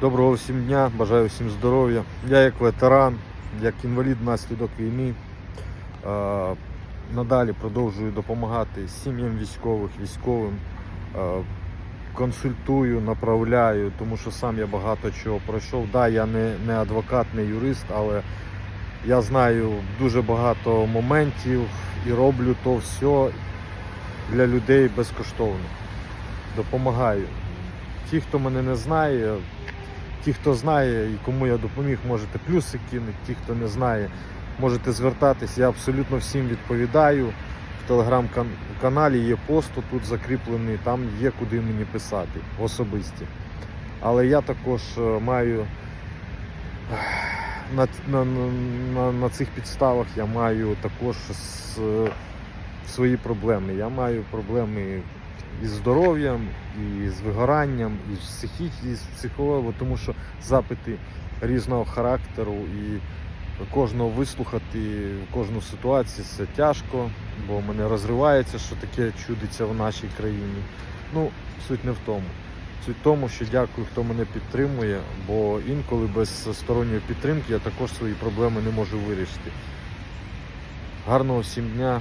Доброго всім дня, бажаю всім здоров'я. Я як ветеран, як інвалід внаслідок війни. Надалі продовжую допомагати сім'ям військових, військовим. Консультую, направляю, тому що сам я багато чого пройшов. Да, я не, не адвокат, не юрист, але я знаю дуже багато моментів і роблю то все для людей безкоштовно. Допомагаю. Ті, хто мене не знає, ті, хто знає і кому я допоміг, можете плюси кинути. Ті, хто не знає, можете звертатись. Я абсолютно всім відповідаю. В телеграм-каналі є пост тут закріплений, там є куди мені писати особисті. Але я також е, маю на, на, на, на цих підставах я маю також с- свої проблеми. Я маю проблеми із здоров'ям, і з вигоранням, і з з психологом, тому що запити різного характеру і кожного вислухати, кожну ситуацію це тяжко, бо мене розривається, що таке чудиться в нашій країні. Ну, суть не в тому. Суть в тому, що дякую, хто мене підтримує, бо інколи без сторонньої підтримки я також свої проблеми не можу вирішити. Гарного всім дня,